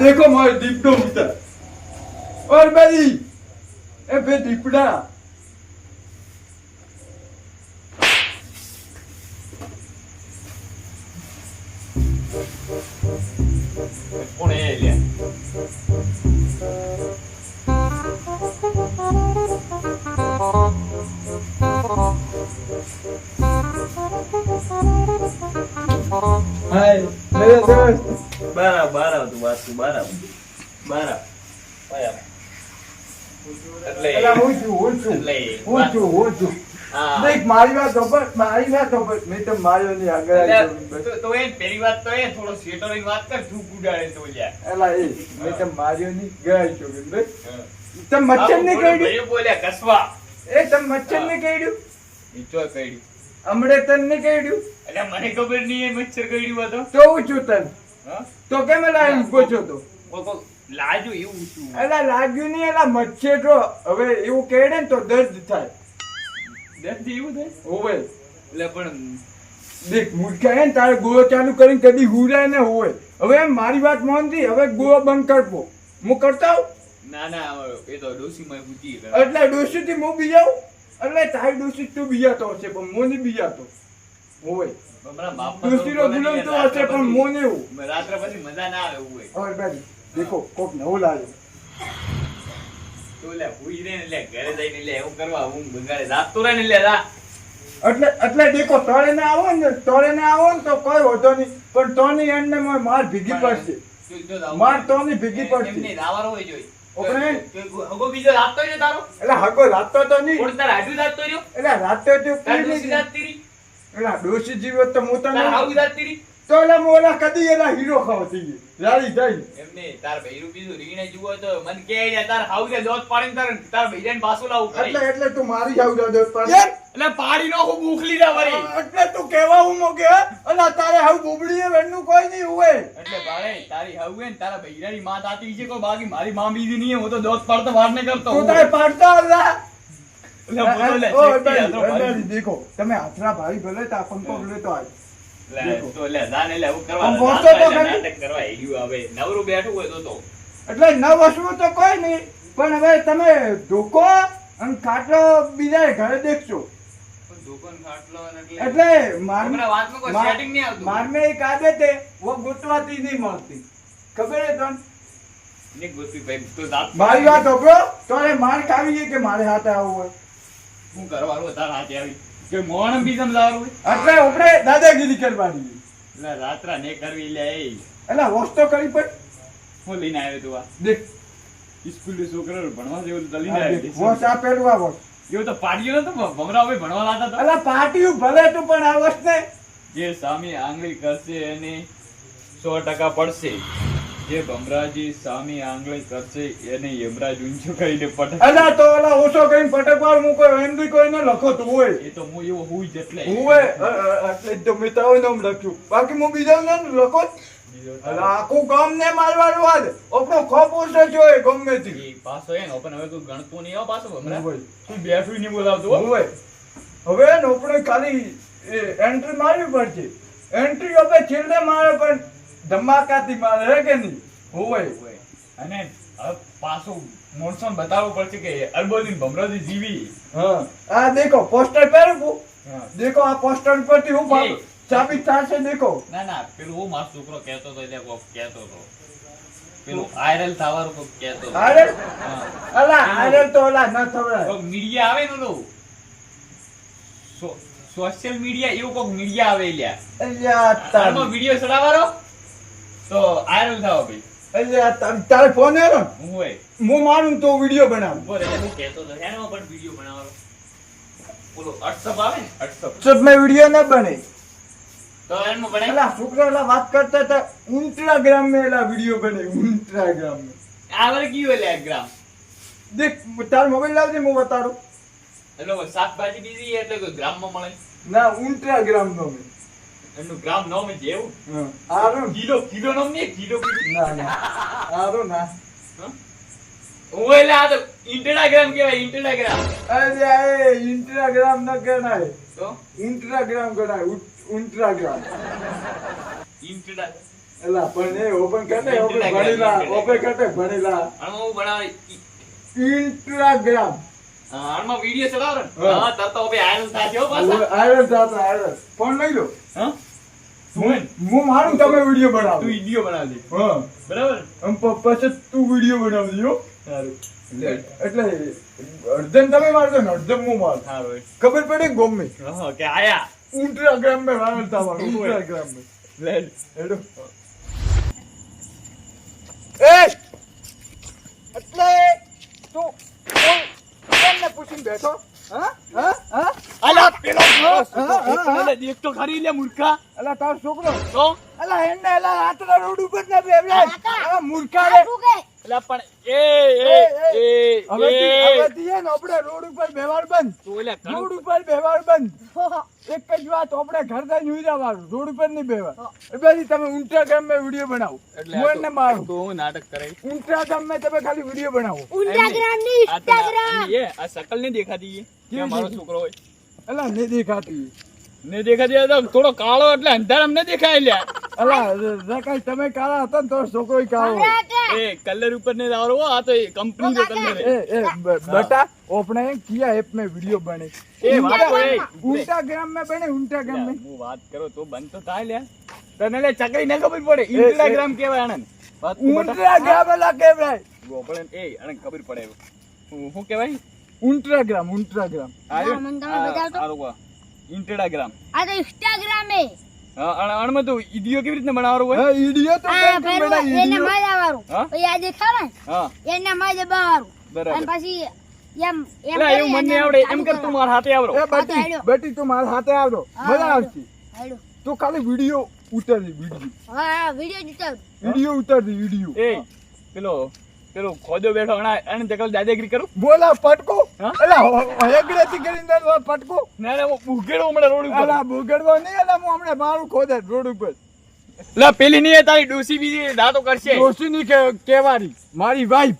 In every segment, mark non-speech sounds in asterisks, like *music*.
દેખો મારો દીપડો મિત્ર ઓર બધી એ બે બરાબર વાતું બરાબર વાત તું બારા. બારા. બારા. એટલે એલા હું છું હું છું. એટલે હું છું હું છું. હા. દેખ મારી વાત મારી વાત મેં તો માર્યો નહીં આગળ તો- તો એ પેલી વાત તો એ થોડો શેટોની વાત કર તું ગુડાડે તો એલા એ મેં તો માર્યો નહીં ગયા છો તમે મચ્છર ને કહી બોલ્યા કસવા. એ તમે મચ્છર ને કઈડ્યું હમણે તને ને કઈડ્યું એટલે મને ખબર નહીં એ મચ્છર કઈડ્યું હતો તો. હું છું તન. તો કેમ એમ પૂછો તો? લાજુ એવું છું. એલા લાગ્યું નહીં એલા મચ્છર તો હવે એવું કહેડે ને તો દર્દ થાય. દર્દ એવું થાય? હોવે. એટલે પણ દેખ મૂર્ખા હે ને તારે ગોળો ચાલુ કરીને કદી હુરાય ને હોય. હવે એમ મારી વાત મોનથી હવે ગોળો બંધ કરવો હું કરતા ના ના એ તો ડોસી માં એટલે ડોસીથી હું બીજાઉં એટલે તારી ડોસી તું બીજાતો હશે પણ નહીં બીજાતો હોય. ડોસીનો ગુલામ તો હશે પણ મોં નહીં એવું. રાત્રે પછી મજા ના આવે એવું હોય. હવે બેન દેખો કોક નવો લાવ્યો તો લે હુઈ રે લે ઘરે જઈને લે એવું કરવા હું બગાડે. રાત તો રે ને લે રા એટલે એટલે દેખો તળે ને આવો ને તળે ને આવો ને તો કોઈ હોતો નહીં. પણ તોની એન્ડ ને માર ભીગી પડશે. માર તો ની ભીગી પડશે. નહીં, રાવારો હોય જોઈ. હગો બીજો લાગતો રહ્યો તારો એટલે હગો રાતો તો નહીં કોણ તાર રાતતો રહ્યો એટલે રાતો તો? એટલે ડોસી જીવો તો હું તને આવું. હાઉ રહી? તો હું કદી એના હીરો ખાવતી રાડી થઈ એમ નહીં, તાર ભૈરુ બીજું રીણે જુઓ તો મન કે ને તાર હાઉ રે લોટ પાડીને તાર- તાર ભૈરેન પાછું લાવવું એટલે એટલે તું મારી જાવ જોત પાડી એટલે પાડી નાખું ભૂખલી ના વરી એટલે તું કેવા હું મોકે અને તારે હવે બોબડી વેણનું કોઈ નહીં હોય એટલે ભાઈ તારી હાઉ હે ને તારા ભૈરાની માં તાતી છે કોઈ બાકી મારી માં બીજી નહીં હું તો જોત પાડતો વાર ને કરતો તું તારે પાડતો હતા એટલે બોલો લે, ઓ, શેકતી અંદાજી, હાથો મારી. અંદાજી, દેખો તમે હાથના ભાઈ ભલે તા પંપો લેતો તો ને ના આવે. એટલે નવ વસ્તુ તો કોઈ નહીં. પણ હવે તમે ધોકો અને ખાટલો બીજા ઘરે દેખશો પણ દુકાન ખાટલો ને એટલે- એટલે માર હમણાં વાતમાં કોઈ માર- setting નહીં આવતું. મારને એક આદત વો ગોતવાતી નહીં મળતી. ખબર હે તને? ભાઈ, મારી વાત હોભળો તોરે માર ખાવી કે મારે હાથે આવવું હોય? શું કરવાનું તારા હાથે આવી. કે મોણ બી સમજાવું એટલે આપણે દાદાગીરી કરવાની. એટલે રાત્રા ને કરવી લે એટલે હોશ તો કરી પડ. હું લઈને આવ્યો તું આ. દેખ. સ્કૂલ છોકરા ભણવા જેવું તો લઈને આવ્યો હોશ આ પેલું આ હોશ. એવું તો પાડ્યો નતો ભમરા ભાઈ ભણવા લાતા હતા? એટલે પાટિયું ભલે તું પણ આ હોશ ને જે સામે આંગળી કરશે એની સો ટકા પડશે. જે ભમરાજી સામી આંગળી કરશે એને યમરાજ ઊંચો કહીને પટક અલા તો અલા ઓછો કહીને પટકવાર મૂકો કોઈ એમ બી કોઈને લખો તો હોય. એ તો હું એવો હું જ એટલે હું હોય એટલે તો મેં તો નામ લખ્યું. બાકી હું બીજા ને લખો. અલા આખું ગામ ને મારવાનું વાત આપણો ખોપ ઓછો હોય ગમે તે. પાછો એ ઓપન હવે કોઈ ગણતું નહીં આવ પાછો ભમરા. તું બેઠું નહીં બોલાવતો હો. હોય. હવે ને આપણે ખાલી એન્ટ્રી મારવી પડશે. એન્ટ્રી આપણે છેલ્લે મારે પણ ધમાકાથી મારે કે નહીં? હોય. અને પાછું મોણસોને બતાવવું પડશે કે અરબોદીન ભમરાજી જીવી. હા. આ દેખો પોસ્ટર પહેરું દેખો આ પોસ્ટર પરથી હું પાડું ચાબી ચાલશે દેખો. ના ના પેલું હું મારો છોકરો કહેતો હતો એટલે કોક કહેતો હતો. પેલું આયરલ થવાનું કોક કહેતો આયરલ અલા આયરલ તો ઓલા ન થવાય. કોક મીડિયા આવે ને ઓલું. સોશિયલ મીડિયા એવું કોક મીડિયા આવે લ્યા. અલ્યા આમાં વિડિયો ચડાવવાનો? તો વાયરલ થાવ ભાઈ. એટલે તારે ફોન આવ્યો હું હોય. હું માનું તો વીડિયો બનાવું. ઉપર હું કહેતો તો એનો પણ વીડિયો બનાવવાનો. બોલો WhatsApp આવે ને? WhatsApp. વીડિયો ના બને. તો એમાં બનાવી એલા છોકરા વાત કરતા હતા ઇન્સ્ટાગ્રામ में એલા વીડિયો બને ઇન્સ્ટાગ્રામ में આવડે કયું એટલે ગ્રામ દેખ તાર મોબાઈલ લાવજે હું બતાડું. એટલે શાકભાજી બીજી એટલે કોઈ ગ્રામમાં મળે? ના ઇન્સ્ટાગ્રામ નો મેં એનું ગ્રામ નામ જ એવું. કિલો કિલો નામ નહીં કિલો ના ના. આરો ના હા? આ તો ઇન્સ્ટાગ્રામ કહેવાય ઇન્સ્ટાગ્રામ. અરે ઇન્સ્ટાગ્રામ ન ગણાય. તો? ઇન્સ્ટાગ્રામ ગણાય ઉ- ઇન્સ્ટાગ્રામ એલા પણ એ ઓપન કરતે ઓપન ભણેલા ઓપન કરતે ભણેલા. હું બનાવી ઇન્સ્ટાગ્રામ. આમાં વિડિયો ચલાવો ને હા. તરત હવે આયરન હો પાછા. આયરન જાતા આયરન. ફોન લઈ લો. હા? હું હું મારું તમે વિડિયો બનાવો. તું વિડિયો બનાવજે. હા. બરાબર? પ- પછી તું વિડિયો બનાવજો હો. સારું. એટલે અડધન તમે મારજો ને અડધન હું મારું. સારું ખબર પડે ગમે? હા કે આયા. ઇન્સ્ટાગ્રામ में વાયરલ ઓય. ઇન્સ્ટાગ્રામ में લે. હેડો. એ! એટલે તું બેઠો હા? હા? હા? અલા પેલો હા, હા, હા. પેલો દેખ તો ખરી લે મૂર્ખા. અલા તારો છોકરો? તો? અલા એને અલા રાતના રોડ ઉપર ના બેવડાય અલા મૂર્ખા રે. અલા પણ એ એ એ હવેથી હવેથી છે ને આપણે રોડ ઉપર બેવાર બંધ. રોડ ઉપર. બેવાર બંધ. એક જ વાત આપણે ઘર થઈ જોઈ જવાનું રોડ ઉપર નહીં બેવાર એ તમે ઇન્સ્ટાગ્રામમાં વીડિયો બનાવો. એટલે હું એને મારું. તો હું નાટક કરે. ઇન્સ્ટાગ્રામમાં તમે ખાલી વીડિયો બનાવો. ઇન્સ્ટાગ્રામની ઇન્સ્ટાગ્રામ એ આ શકલ નહીં દેખાતી કે મારો છોકરો હોય. અલા નહીં દેખાતી. ને દેખાતી વાત કરો તો બંધ થાય લ્યા. તને લે ચકઈ ન ખબર પડે ઇન્સ્ટાગ્રામ કેવાય કેવાય એ આણન ખબર પડે. શું કેવાય ઇન્સ્ટાગ્રામ ઇન્સ્ટાગ્રામ ઇન્સ્ટાગ્રામ આ તો ઇન્સ્ટાગ્રામ એ. અણમાં તો ઈડિયો કેવી રીતના બનાવવાનું હોય? હા ઈડિયો તો એને મજા આવવાનું હા આજે ખરા હા. એને મજા બાવાનું બરાબર. અને પછી એમ એમ એવું મને આવડે એમ કર તું મારા હાથે આવરો એ બેટી બેટી તું મારા હાથે આવરો મજા આવશે. તું ખાલી વિડિયો ઉતારજે વિડિયો. હા વિડિયો ઉતાર. વિડિયો ઉતારજે વિડિયો. એ પેલો પેલો ખોદો બેઠો હણા એને જકલ દાદાગીરી કરું? બોલા પટકો. અલા અલા થી કરીને દરવા પટકો. ના ના હું ભૂગેડો હમણાં રોડ ઉપર. અલા બોગડવા નહીં અલા હું હમણાં મારું ખોદે રોડ ઉપર. લા પેલી નહીં તારી ડોસી બીજી દાતો કરશે. ડોસી કે કેવારી. મારી વાઈફ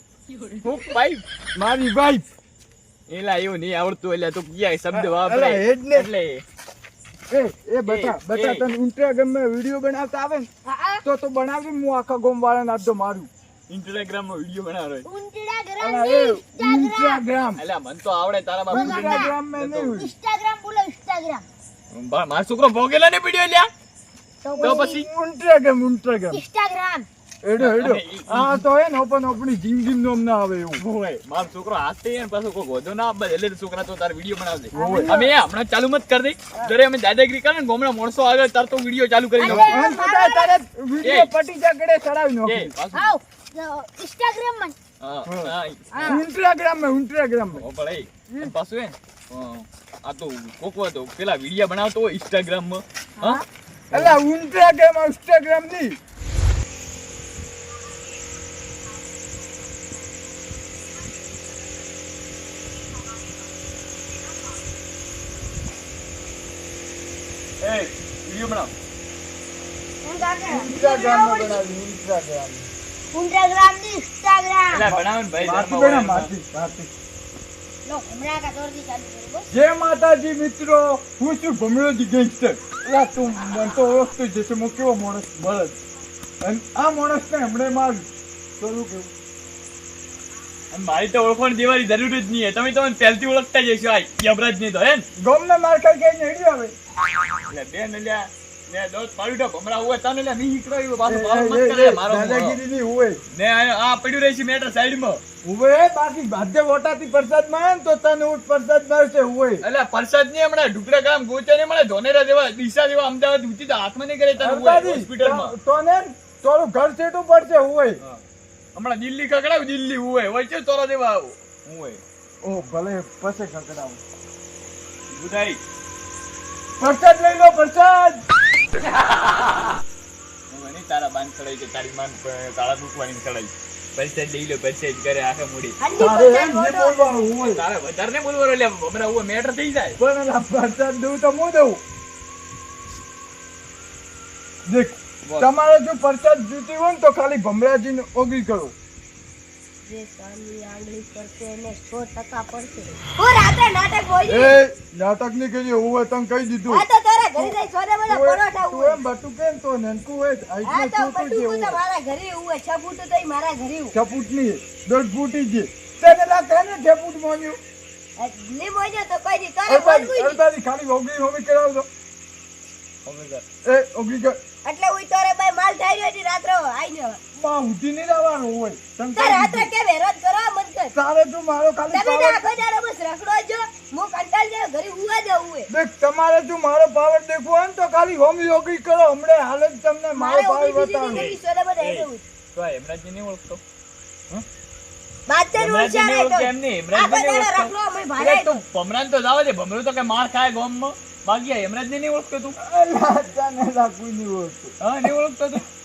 હું ભાઈ? મારી વાઈફ એલા એવું નહીં આવડતું એટલે તું ક્યાં શબ્દ વાપરે? એટલે- એ એ બટા બચા બટા તને ઇન્સ્ટાગ્રામમાં વિડિયો બનાવતા આવે ને તો તો બનાવી હું આખા ગોમ વાળાને આપતો મારું. ઇન્સ્ટાગ્રામમાં વીડિયો ની એ ઇન્સ્ટાગ્રામ ઇન્સ્ટાગ્રામ એટલે મન તો આવડે તારા બાપ ઇન્સ્ટાગ્રામ મે નહીં ઇન્સ્ટાગ્રામ બોલો ઇન્સ્ટાગ્રામ બા- મારો છોકરો ભોગેલા ને વીડિયો લ્યા. તો પછી? ઇન્સ્ટાગ્રામ ઇન્સ્ટાગ્રામ ઇન્સ્ટાગ્રામ એડો એડો આ તો હે ને ઓપન આપણી જિંદગી નો ના આવે એવું. હોય માર છોકરો હાથે ને પાછો કોઈ ગોધો ના આપે એટલે છોકરા તો તાર વીડિયો બનાવજે. દે અમે હમણાં ચાલુ મત કરી દઈ. જ્યારે અમે દાદાગીરી કરે ને ગોમડા મોણસો આવે તાર તો વીડિયો ચાલુ કરી દો તારે વિડિયો પટી જગડે ચડાવી નો નાખી. આવ. ઇન્સ્ટાગ્રામમાં હા, ઇન્સ્ટાગ્રામમાં ઇન્સ્ટાગ્રામમાં. ઓ પણ પાછું હે. આ તો કોકો તો પેલા વીડિયો બનાવતો હોય ઇન્સ્ટાગ્રામમાં. હા. અલા ઇન્સ્ટાગ્રામ ઇન્સ્ટાગ્રામની. એ વીડિયો બનાવ. ઇન્સ્ટાગ્રામમાં બનાવી ઇન્સ્ટાગ્રામ ઇન્સ્ટાગ્રામની ઇન્સ્ટાગ્રામ એટલે બનાવે ને ભાઈ હોય બેના. માથી માથી લો હમણાં કા દોરથી ચાલુ કરી જય માતાજી મિત્રો હું છું ભમરોજી ગેંગસ્ટર. અલા તું મન તો ઓળખતો જ છે હું કેવો માણસ બળદ અને આ માણસને હમણે માર ચલું કેવું અને મારી તો ઓળખવાની દેવાની જરૂર જ નહીં તમે તો મને પહેલથી ઓળખતા જ હશો. આ યમરાજની તો હે ને? ગમને માર ખાઈ ખાઈને હેડી આવે. એટલે બેન લ્યા ને દોત પાડ્યું ભમરા હોય તને લ્યા મી હીકડો આવ્યો એ, પાછો મત કરે મારો દાદાગીરી ની હોય ને આ આ પડ્યું રહેશે મેટર સાઈડમાં. હોય બાકી ભાજ્ય વોટાથી પ્રસાદમાં તો તને ઉઠ પ્રસાદ મળશે હોય એટલે પરસાદની હમણાં ઢુકડા ગામ ગોચા ને મળે ધોનેરા જેવા ડીસા જેવા અમદાવાદ ઉઠી તો હાથમાં નહીં કરે તને હોય અરદાદી, તો- તો ને તારું ઘર સેટું પડશે હોય હમણાં દિલ્હી કકડાવ દિલ્હી હોય હોય છે તોરા જેવા હોય ઓ ભલે પછી કકડાવ બુધાઈ પ્રસાદ લઈ લો પ્રસાદ! હું *laughs* તારા બાંધ ચડાઈ કે તારી માન કાળા મૂકવાની ચડાઈ પૈસા લઈ લો પરસાદ કરે આખે મૂડી. તારે બોલવાનું હોય. તારે વધારે ને બોલવાનું એટલે હમણાં હું મેટર થઈ જાય. પણ વરસાદ દઉં તો હું દઉં? દેખ તમારે જો પરસાદ જીતી હોય ને તો ખાલી ભમરાજીને ઓગળી કરો. નાટક બોલી એ નાટકની કરી હું તને કહી દીધું. આ તો તારા ઘરે જઈ સોને મને પરોઠા એમ- એમ બટુક કેમ તો નેનકું હોય આ તો છોટું તો મારા ઘરે હોય છ ફૂટ તો મારા ઘરે ની દોઢ ફૂટી ગઈ. તેને ને મોન્યું લીમ હોય છે તો કોઈ તારે અડતાલી જ. ઓગળી હોમી એ ઓગળી કર એટલે હું તોરે ભાઈ માલ થઈ રહ્યો છે રાત્રે. આઈને હવે. માં ઉઠી નહીં લાવવાનું હોય. તને રાત્રે દીધું. કેમ કરો મત કર. તારે તું મારો ખાલી તમે આખો દાડો બસ રખડો જો હું કંટાળી જાઉં ઘરે હુવા જવું હોય. દેખ તમારે તું મારો પાવર દેખવો હોય ને તો ખાલી હોમ યોગી કરો. હમણે હાલ જ તમને મારો પાવર બતાવું તો નહીં ઓળખતો? બાતર હેમરાજને ઓળખ્યા નહીં ને તો. નહીં, નહીં ઓળખતો. અમે જાવા દે ભમરો તો કે માર ખાય ગામમાં. બાકી આ હેમરાજને નહીં ઓળખતો તું? તને લાગવું નહીં હોતું. હા નહીં ઓળખતો તું? ઓળખો,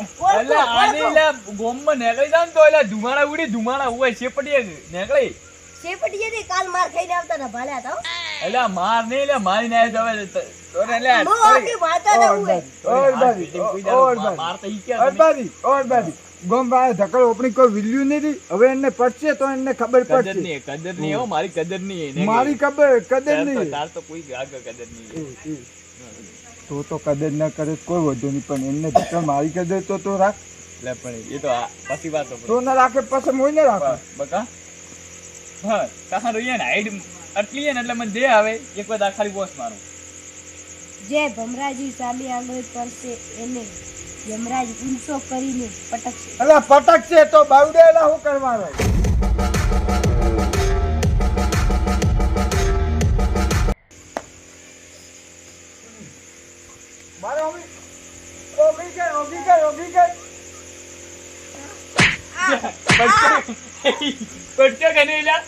એટલે આને એટલે ગોમમાં નીકળી જાવ ને તો એટલે ધુમાડા ઉડી ધુમાડા હોય શેપટીએ નીકળી? શેપટીએ થી કાલ માર ખાઈને આવતા તો એટલે માર નહીં એટલે મારી નાય તો હવે. તો- તો ને એટલે હું આખી વાતો ન હોય ઓર બારી, ઓર બારી. માર તો ઈ ક્યાં ઓર બારી, ઓર બારી. ગોમ ભાઈ ધકલ ઓપનિંગ કોઈ વિલ્યુ નથી હવે એને પડશે તો એને ખબર કદર પડશે. નહીં કદર નહીં હો મારી કદર નહીં. મારી ખબર કદર નહીં. તાર તો કોઈ આગળ કદર નહીં. તો તો કદર ન કરે કોઈ વધુ નહીં પણ એમને ધક્કા મારી કદર તો તો રાખ. એટલે પણ એ તો પછી વાત. તો ના રાખે પછી મોઈ ને રાખે. બકા હા. તારું હે ને હાઈડ આટલી ને એટલે મને જે આવે. એક વાર આ ખાલી બોસ મારો. જે ભમરાજી ચાલી આંગળી પરસે એને યમરાજ ઊંચો કરીને પટકશે. અલા પટકશે તો બાવડેલા શું કરવાનો?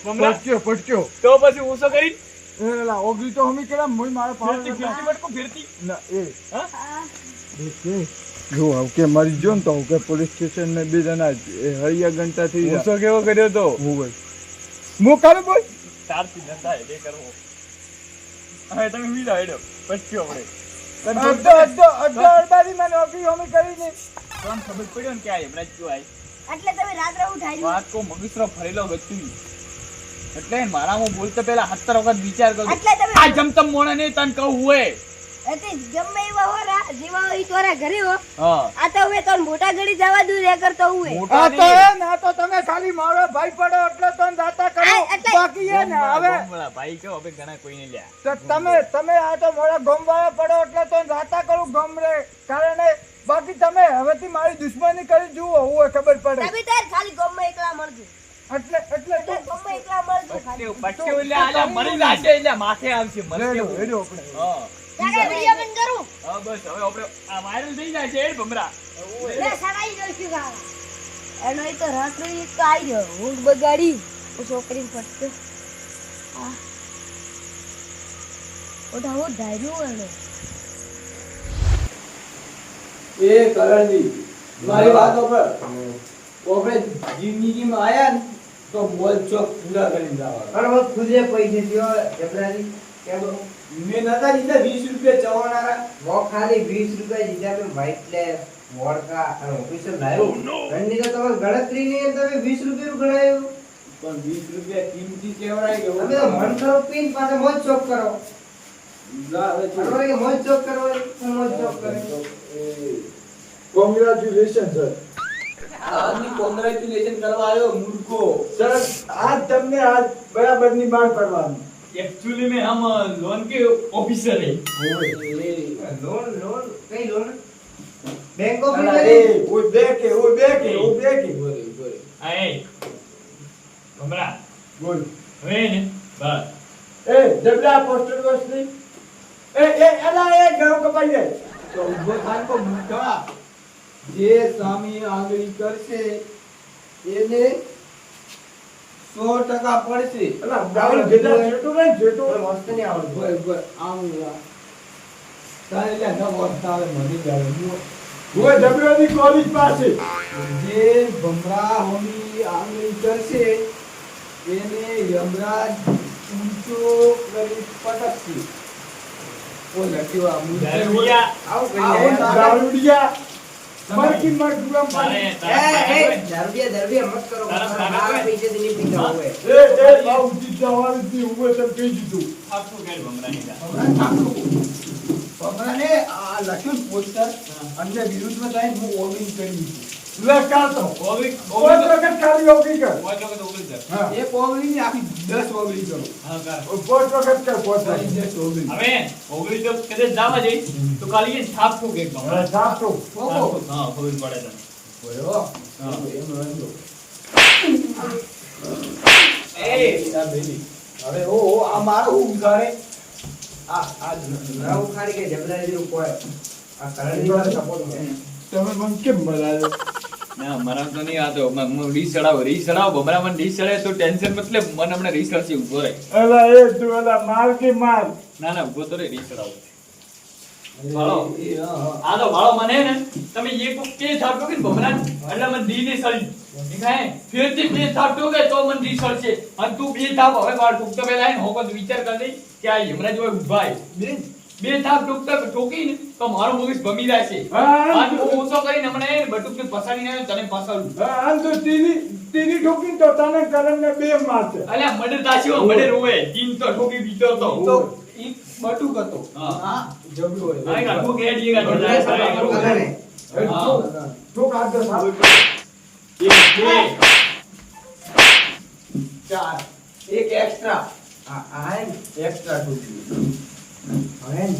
પટક્યો પટક્યો તો પછી ઊંચો કરી એલા ઓગી તો હમી કેલા મોઈ મારે ફિરતી ફિરતી બટકું ફિરતી. ના એ. હા? દેખે જો હવે કે મરી ગયો ને તો હવે કે પોલીસ સ્ટેશન ને બે જણા એ હળિયા ઘંટા થઈ ગયા. ઊંચો કેવો કર્યો તો? હું ભાઈ હું કરું બોલ. તારથી ન થાય તે કરવો. હવે તમે વી હેડો. પડ્યો આપણે અડધો અડધો અડધો અડધાની મને ઓગળી હમી કરી ને તો ખબર પડ્યો ને કે આ હેમરાજ જો આય? એટલે તમે રાત્રે ઉઠાઈ વાત કો મગસરો ફરેલો ગતું એટલે મારા હું બોલતો પેલા સત્તર વખત વિચાર કરું. તમે આ જમતમ મોણા નહીં તને કહું હોય એટલે ગમે એવા હો રા જેવા હોય તોરા ઘરે હો. આ તો હવે તો મોટા ઘડી જવા દૂર એ કરતો હોય આ તો એ ને તો તમે ખાલી મારો ભાઈ પડો એટલે તો દાતા કરો. બાકી એ ને હવે ભાઈ કહો હવે ઘણા કોઈ નહીં લ્યા. તો તમે તમે આ તો મોડા ગમવાળા પડો એટલે તો દાતા કરું ગમરે કારણ બાકી તમે હવેથી મારી દુશ્મની કરી જુઓ હું ખબર પડે. તમે તાર ખાલી ગમે એકલા મળજો. એટલે એટલે તો ગમે એકલા મળજો ખાલી. પટ્યો એટલે આલા મરી જશે એટલે માથે આવશે મરશે રેડો હું. રેડો આપણે. હા તારે વિડિયો બંધ કરું? હા બસ. હવે આપણે આ વાયરલ થઈ જાય છે એ ભમરા. લે સડાઈ દઉં ગાવા એનો તો રાત્રે એક તો આવી ગયો. ઊંઘ બગાડી. હું છોકરીને ફટક્યો આ ઓઢા ધાર્યું એને. એ કરણજી મારી વાત ઉપર આપણે જિંદગીમાં આયા ને તો બોલ ચોક પૂરા કરી જવાનું. બરાબર ખુદે પૈસે દ્યો જબરાજી. કેમ? મેં નતા દીધા વીસ રૂપિયા ચવાનારા. મો ખાલી વીસ રૂપિયા દીધા મેં વ્હાઈટ લે વોડકા અને ઓફિસર લાવ્યો. ઠંડી તો તમારે ગણતરી નહીં તમે વીસ રૂપિયા ગણાયું. પણ વીસ રૂપિયા કિંમતી કેવડાય કે તમે તો મન કરો પીન પાસે મોજ ચોક કરો. મોજ ચોક કરો મોજ ચોક કરો? કોંગ્રેચ્યુલેશન સર આ આદમી congratulation કરવા આવ્યો મૂર્ખો સર આજ તમને આજ બરાબરની માંગ કરવાની एक्चुअली में हम लोन के ऑफिसर है લોન લોન કઈ લોન બેંક ઓફ અલા, એ ઓય બેકે ઓય બેકે ઓય બેકે બોલે, બોલે. आए भमरा બોલ હવે ને બસ એ જબરા પોસ્ટર બસ નહીં એ એ એલા એ ઘણો કપાઈ જાય તો ઊભો થાય તો મૂર્ખા જે સામી આંગળી કરશે એને સો ટકા પડશે. જ આવે. હું- ઓય જબરાની કોલેજ પાસે. જે ભમરા હોમી આંગળી કરશે એને યમરાજ ઊંચો કરી પટકશે. ઓ લટ્યો આ મૂર્ખ. દરમિયા આવું આવું દારૂડિયા. મરકી માર ગુલામ પાણી. એ, એ, ધરબિયા ધરબિયા મત કરો મારા પૈસે નહીં પીતા હોય. એ એ ભાવ ઉચિત જવાની થી હું તમ કહી દીધું. થાપતું કેમ ભમરાની કા? હમણાં આ લખ્યું પોસ્ટર વિરુદ્ધ વિરુદ્ધમાં જાય હું ઓર્ડિંગ કરી દીધું. લે કાતો ઓગળી- વખત ખાલી ઓગળી કર પાંચ વખત ઓગળી કર. હા એક ઓગળી આખી દસ ઓગળી કરો હા, પાંચ વખત કર પાંચ વખત. ઓગળી હવે ઓગળી તો કદાચ જાવા જઈ તો કાલે એ થાપતું કેમ ભમરા? હવે સાચું. ઓગો. હા, ખબર પડે તને. બરાબર. હા. એમ રહેજો. એ, આ ઓ ઓ, આ મારું આ આ ના ઉખાડી કે જબરાજીનું કોઈ આ ઉઘાડે વાત તમે મને કેમ બોલાવ્યો ના, મારા તો નહીં આ તો મ- હું રીસ ચડાવો રીસ ચડાવો. ભમરા મને રીસ ચડે તો ટેન્શન મતલબ મને હમણાં રીસ ચડશે ઊભો રહે. એલા એ તું એલા માર કે માર? ના ના ઊભો તો રે રીસ ચડાવો. ભાળો. એ, હા, હા. આ તો ભાળો મને ને તમે એક કે થાપટો કે ભમરા એટલે મને દી ને સળી દેખાય ફેરથી બે થાપ ટોકે તો મને દી સળશે અને તું બે થાપ હવે માર ટૂંકતો પેલા આવીને વિચાર કરી દઈ કે આ યમરાજ હોય બે થાપ ડોક્ટર ટોકી ને તો મારો મગજ ભમી જાય છે. હું ઓછો કરીને હમણાં બટુક બટુક પસાડી ને તને પસાડું હા, આમ તો તીની તીની ઠોકીને તો તને કરણને બે મારશે. અલે મડર તાશ્યો મડર રોવે. જીન તો ઠોકી બીતો તો તો ઈ બટુક હતો. હા. આ હોય. આય કાઢું કે હેડીએ કાઢું. જાય સાહેબ. ઠોક, ઠોક સાહેબ. એક, બે. ચાર. એક એક્સ્ટ્રા આ આ હે ને, એક્સ્ટ્રા ટોપી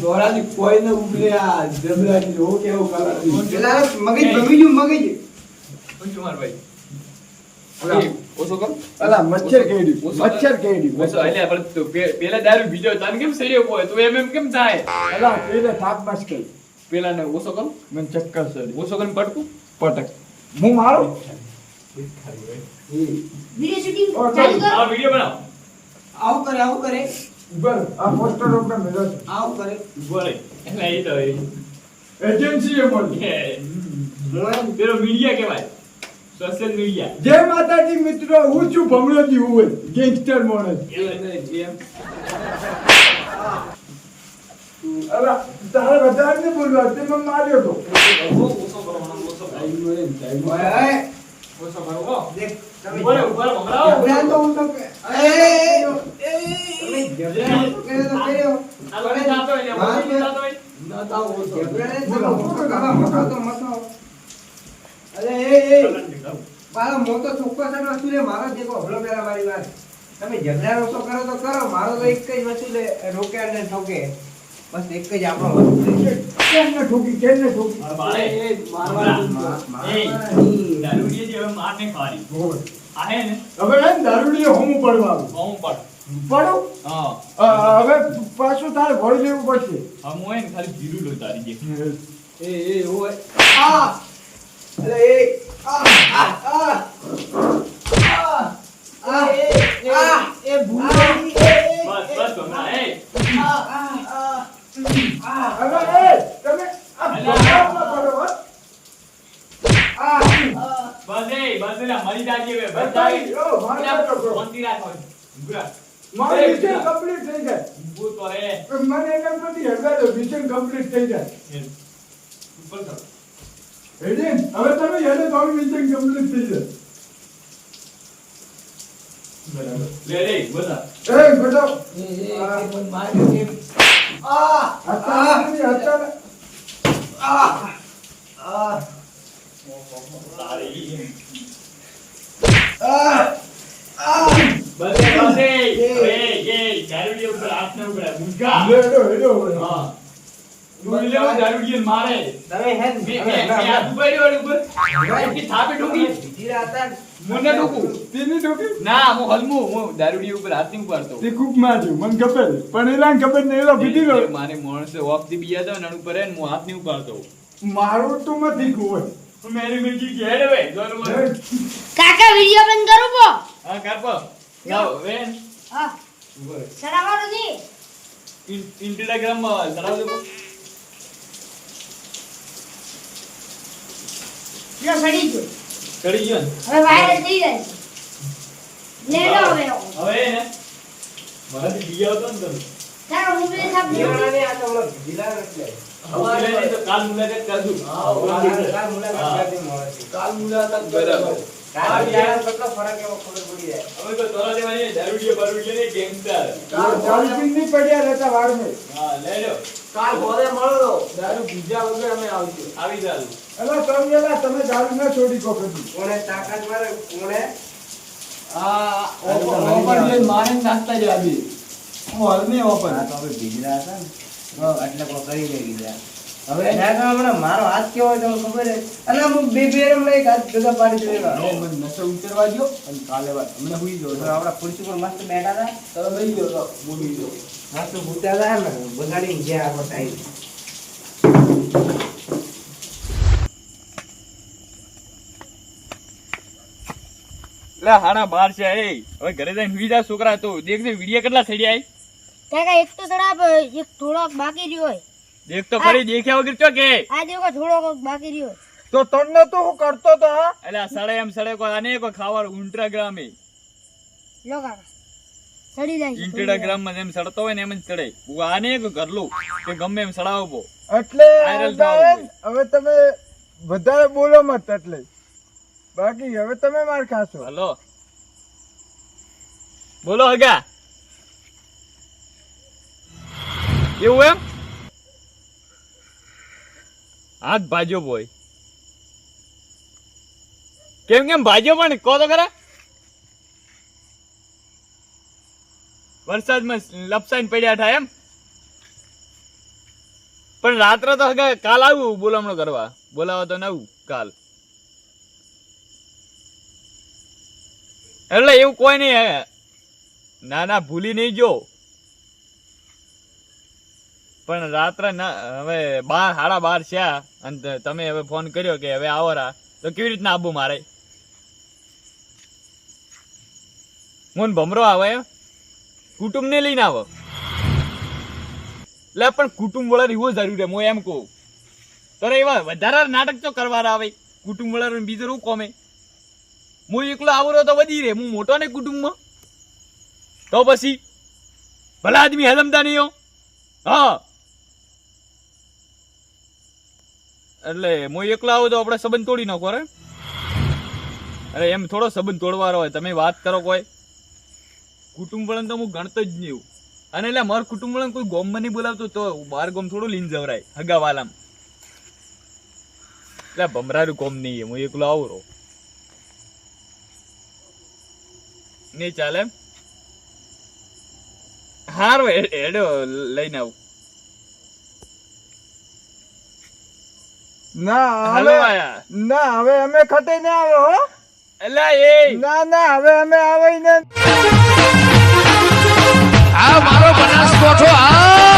દોરાની કોઈને ઉભરે આ જબરાની હો કેવું કલર પેલા મગજ ભમી ગયું મગજ. કુમાર ભાઈ? ઓલા ઓછો કમ. અલા મચ્છર કેડી મચ્છર કેડી ઓછો, એટલે પણ તું પેલા દારૂ બીજો તને કેમ સડ્યો હોય? તું એમ એમ કેમ થાય? અલા પેલે થાપ બસ કરી પેલા ને ઓછો કમ? મને ચક્કર ચડી ઓછો કમ પટકું? પટક. હું મારું? વિડિયો શૂટિંગ ચાલુ કર. આ વિડિયો બનાવ. આવું કરે આવું કરે. ઉભર આ પોસ્ટર ઉપર મેળો આવ કરે ઊભો રહે. એટલે એ તો એજન્સી એ મળી. હું. પેલો મીડિયા કહેવાય. સોશિયલ મીડિયા જય માતાજી મિત્રો હું છું ભમણોજી હું ગેંગસ્ટર માણસ. એમ. અલા તારે વધારે નહીં બોલવા તે મને માર્યો તો. ઓછો કરો હમણાં, ઓછો ઓય, ઓછો કરો, હો. દેખ તમે ઊભો રહે, ભમરાઓ. જબરા તો હું તો એ, એ, મારો મોટો ચોખ્ખો છે વસૂલે મારો દેખો હબળો પેલા મારી વાત તમે ઝઘડા રોસો કરો તો કરો મારો તો એક જ વસૂલે રોકે અને ઠોકે બસ એક જ આપણો ઠોકી ઠોકી મારા જે હવે માર નહીં ખાવાની. હોવે. ને, હવે દારૂડીએ હોમું પડવાનું હોમ પણ. પડું હવે પાછું તારે ભરી લેવું પડશે હા, હું હે ને ખાલી જીરું લો તારી જે. એ એ હોય આ! અરે એ! આ! આ! આ! આ! આ! આ! એ ભૂલ એ! એ! બસ, બસ, ભમરા, એ. આ! આ! આ! હવે એ તમે આ. આ! બસ, એ, બસ, એટલે મરી જાજે. બસ, જાય. ઓ, એટલે રાખો. શાંતિ રાખો. રાખ. મારું મિશન કમ્પ્લીટ થઈ જાય ઊભું તો રહે. મને એના પરથી હળવા દો મિશન કમ્પ્લીટ થઈ જાય ઉપર કર. હેડીન, હવે તમે હેડો તો મિશન કમ્પ્લીટ થઈ જાય લે, લે, બધા. એ બધા એ પણ માર્યો કેમ આ! નથી, આ! આ! આ! આ! તું મારે. માણસે ઓફથી બીજા દો ને ઉપર હું હાથ નહીં ઉપાડતો. મારું તો નથી કોઈ. મેરી મિર્ચી ઘેર કાકા વિડિયો બંધ કરું પો. હા કાપો. લાવ વેન હા સડાવવાનું નહીં ઇન્સ્ટાગ્રામમાં ચડાવ દો જો સડી ગયો ચડી ગયો ને? હવે વાયરલ થઈ જાય છે લે લો હવે હવે હે ને મારાથી બીજા હતો ને તમે તારો મોબાઈલ સાફ જીરાને આ તો હમણાં જીરા એટલે. હવે નહીં તો કાલ મુલાકાત કરશું કાલ- કાલ મુલાકાત કરજો મારાથી. કાલ મુલાકાત બરાબર. જાવ તમે તમે દારૂ ના છોડી કો કદી. કોણે તાકાત મારે કોણે? આ ઓપન લઈને મારે નાસ્તા જ આવી. હું હાલની ઓપન. તો આપણે હતા ને. એટલે કરી લઈ ગયા હવે ના તો હમણાં મારો હાથ કેવો હોય તમને ખબર છે. અને હું બે બે રમ લઈ હાથ ભેગા પાડી દેવા નશો ઉતરવા દ્યો અને કાલે વાત હમણાં હુઈ જાઓ. તો આપણા ખુરશી પર મસ્ત બેઠા હતા. તમે લઈ જાઓ તો બોલી ગયો હા તો ભૂતા હતા ને બગાડી ગયા આપણે સાઈડ. લે હાડા બાર છે એ. હવે ઘરે જઈને હુઈ જા છોકરા તો. દેખ ને વિડિયો કેટલા સડ્યા આઈ કાકા એક તો થોડા એક થોડોક બાકી રહ્યો હોય. દેખ તો ખરી દેખ્યા વગર ચો કે? આ દેખો થોડોક બાકી રહ્યો. તો તને તો હું કરતો તો એટલે સડે એમ સડે કોઈ આને કોઈ ખાવાનું ઇન્સ્ટાગ્રામે લો કાકા. ચડી જાય ઇન્સ્ટાગ્રામમાં જેમ સડતો હોય ને એમ જ સડે. હું આને કોઈ કરલું કે ગમે એમ સડાવવો. એટલે Viral સાહેબ, થવાનું હવે તમે વધારે બોલો મત એટલે. બાકી હવે તમે માર ખાશો. હલો. બોલો હગા. એવું એમ? હાથ ભાજો બોય. કેમ કેમ ભાજો પણ? કહો તો ખરા. વરસાદમાં લપસાઈને પડ્યા થાય એમ. પણ રાત્રે તો કાલ આવું બોલામણો કરવા. બોલાવો તો નવું કાલ. એટલે એવું કોઈ નહીં ના ના, ભૂલી નહીં જો પણ રાત્રે હવે બાર, સાડા બાર છે અને તમે હવે ફોન કર્યો કે હવે આવો રા. તો કેવી રીતના આબુ મારે? હું ભમરો આવે કુટુંબ ને લઈને આવો. એટલે પણ કુટુંબ વળર એવું જરૂર છે, હું એમ કહું. તો એવા વધારે નાટક તો કરવા આવે. કુટુંબ વળર બીજું શું કોમે? હું એકલો આવરો તો વધી રે હું મોટો ને કુટુંબમાં? તો પછી? ભલા આદમી હલમતા નહીં હો હા એટલે હું એકલો આવું તો આપણે સંબંધ તોડી નાખો અરે અરે, એમ થોડો સંબંધ તોડવાનો હોય. તમે વાત કરો કોઈ. કુટુંબ વળન તો હું ગણતો જ નહીં. અને એટલે મારું કુટુંબ વળન કોઈ ગોમમાં નહીં બોલાવતો તો બાર ગોમ થોડું લીન જવરાય હગા વાલામ એટલે ભમરારું ગોમ નહીં, હું એકલો આવું રહું. નહીં ચાલે? હારું હેડો, લઈને આવું. ના હવે ના હવે અમે ખતે ને આવ્યો હો. એલા એ. ના ના હવે અમે આવે ને આ મારો બનાસ કોઠો આ